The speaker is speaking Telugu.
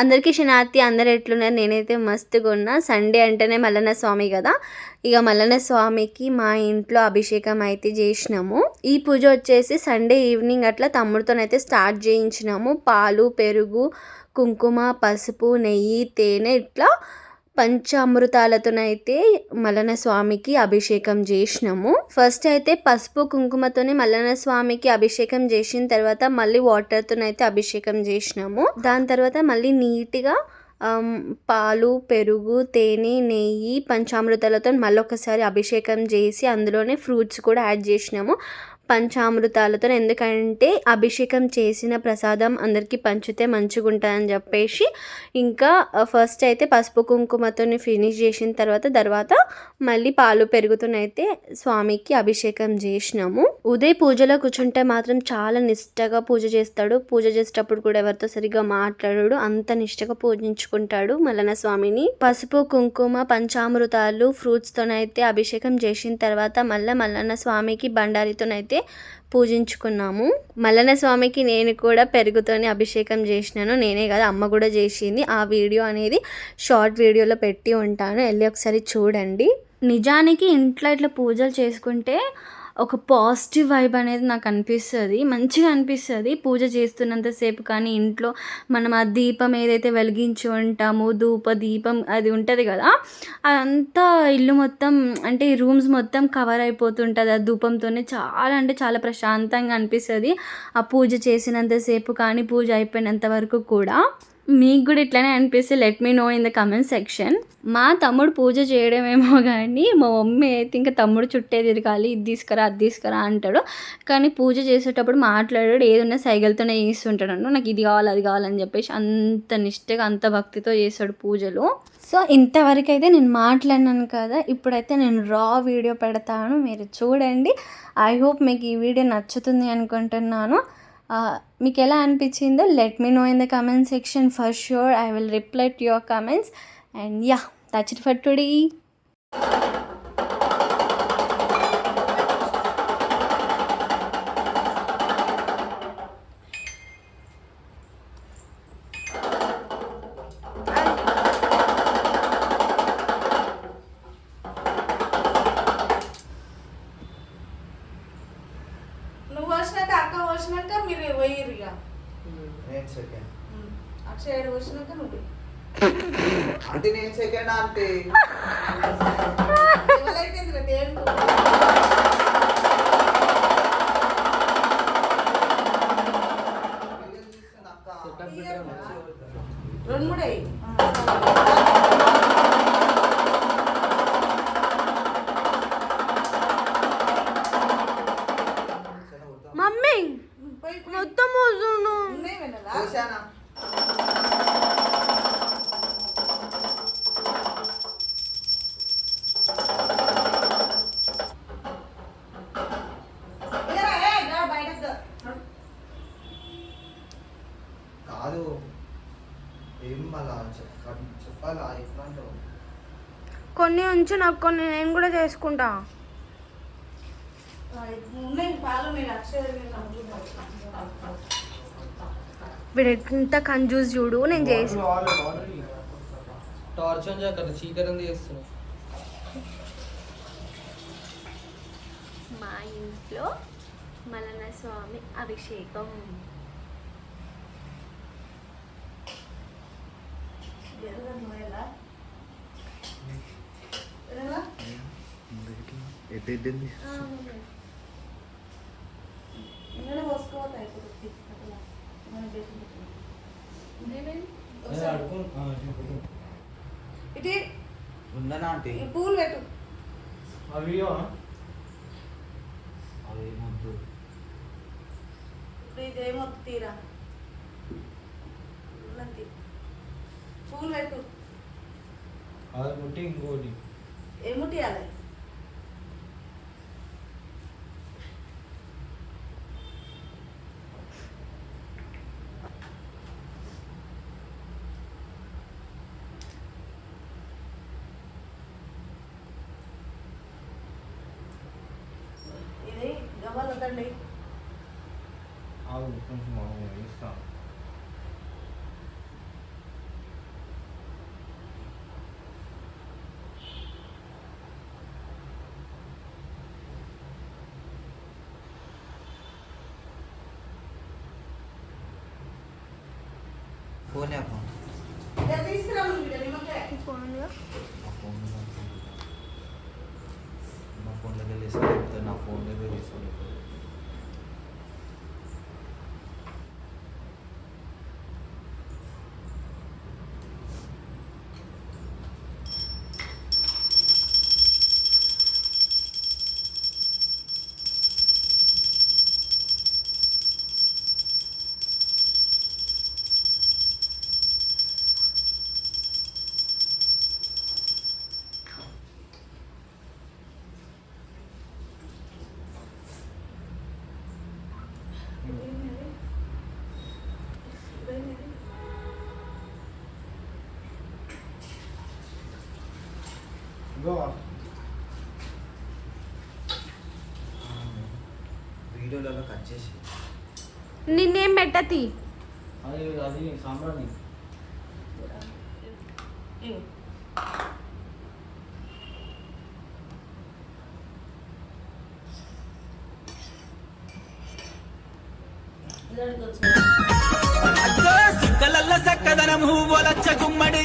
అందరికీ శనార్థి అందరు ఎట్లున్నారు? నేనైతే మస్తుగా ఉన్నా. సండే అంటేనే మల్లన్న స్వామి కదా. ఇక మల్లన్న స్వామికి మా ఇంట్లో అభిషేకం అయితే చేసినాము. ఈ పూజ వచ్చేసి సండే ఈవినింగ్ అట్లా తమ్ముడితోనైతే స్టార్ట్ చేయించినాము. పాలు పెరుగు కుంకుమ పసుపు నెయ్యి తేనె ఇట్లా పంచామృతాలతోనైతే మల్లన స్వామికి అభిషేకం చేసినాము. ఫస్ట్ అయితే పసుపు కుంకుమతోనే మల్లన స్వామికి అభిషేకం చేసిన తర్వాత మళ్ళీ వాటర్తోనైతే అభిషేకం చేసినాము. దాని తర్వాత మళ్ళీ నీట్గా పాలు పెరుగు తేనె నెయ్యి పంచామృతాలతో మళ్ళీ ఒకసారి అభిషేకం చేసి అందులోనే ఫ్రూట్స్ కూడా యాడ్ చేసినాము. పంచామృతాలతో ఎందుకంటే అభిషేకం చేసిన ప్రసాదం అందరికీ పంచితే మంచిగుంటుందని చెప్పేసి ఇంకా ఫస్ట్ అయితే పసుపు కుంకుమతో ఫినిష్ చేసిన తర్వాత తర్వాత మళ్ళీ పాలు పెరుగుతునైతే స్వామికి అభిషేకం చేసినాము. ఉదయ్ పూజలో కూర్చుంటే మాత్రం చాలా నిష్టగా పూజ చేస్తాడు. పూజ చేసేటప్పుడు కూడా ఎవరితో సరిగ్గా మాట్లాడాడు. అంత నిష్టగా పూజించుకుంటాడు మల్లన్న స్వామిని. పసుపు కుంకుమ పంచామృతాలు ఫ్రూట్స్తోనైతే అభిషేకం చేసిన తర్వాత మళ్ళీ మల్లన్న స్వామికి బండారితోనైతే పూజించుకున్నాము. మల్లన్న స్వామికి నేను కూడా పెరుగుతోనే అభిషేకం చేసినాను. నేనే కదా అమ్మ కూడా చేసింది. ఆ వీడియో అనేది షార్ట్ వీడియోలో పెట్టి ఉంటాను. వెళ్ళి ఒకసారి చూడండి. నిజానికి ఇంట్లో ఇట్లా పూజలు చేసుకుంటే ఒక పాజిటివ్ వైబ్ అనేది నాకు అనిపిస్తుంది. మంచిగా అనిపిస్తుంది. పూజ చేస్తున్నంతసేపు కానీ ఇంట్లో మనం ఆ దీపం ఏదైతే వెలిగించి ఉంటామో ధూప దీపం అది ఉంటుంది కదా అదంతా ఇల్లు మొత్తం అంటే ఈ రూమ్స్ మొత్తం కవర్ అయిపోతుంటుంది. ఆ ధూపంతోనే చాలా అంటే చాలా ప్రశాంతంగా అనిపిస్తుంది. ఆ పూజ చేసినంతసేపు కానీ పూజ అయిపోయినంత వరకు కూడా. మీకు కూడా ఇట్లానే అనిపిస్తే let me know in the comment section మా తమ్ముడు పూజ చేయడమేమో కానీ మా మమ్మీ అయితే ఇంకా తమ్ముడు చుట్టే తిరగాలి ఇది తీసుకురా అది తీసుకురా అంటాడు. కానీ పూజ చేసేటప్పుడు మాట్లాడాడు ఏదైనా సైగలతోనే చేస్తుంటాడు నాకు ఇది కావాలి అది కావాలని చెప్పేసి అంత నిష్టగా అంత భక్తితో చేస్తాడు పూజలు. సో ఇంతవరకు అయితే నేను మాట్లాడినాను కదా ఇప్పుడైతే నేను రా వీడియో పెడతాను. మీరు చూడండి. ఐ హోప్ మీకు ఈ వీడియో నచ్చుతుంది అనుకుంటున్నాను. మీకు ఎలా అనిపించిందో let me know in the comment section for sure I will reply to your comments and yeah that's it for today second Akshaya వచ్చినాక నువ్వు పోయి. అంటే నేను సెకండ్ అంటే ఎవరైతే ఇందులో దేవుడు రెండు మూడు కాదు ఏం అలా చెప్ప- చెప్పాలా ఎట్లా అంటావు కొన్ని ఉంచు నాకు కొన్ని నేను కూడా చేసుకుంటా. వీడు ఎంత కంజూస్ చూడు నేను చేసి టార్చ్ ఆన్ చేయకరా చీకరం చేస్తున్నావు మా ఇంట్లో మలన స్వామి అభిషేకం ఒకసారి. ఇటు. ఉందనా అంటే ఈ పూలు పెట్టు. అవి అవి ముద్దు ఇప్పుడు ఇదేమో తీరా. పూలు పెట్టు. అది ముట్టి ఇంకోటి ఏముటియాలి અંદર લઈ આવું ટૂંકમાં હું વિસ્તાર फ़ोन है फ़ोन फ़ोन फ़ोन பேசுகிறது நான் ஃபோன்லேயே பேசுகிறேன் ఫోన్ దగ్గర వేసుకోలేకపోతే ఇగో వీడియోలలో కట్ చేసి నిన్నేం పెట్టతి అది అది సాంబ్రాణి సుక్కలల్ల సక్కదనము వలచ్చ గుమ్మడి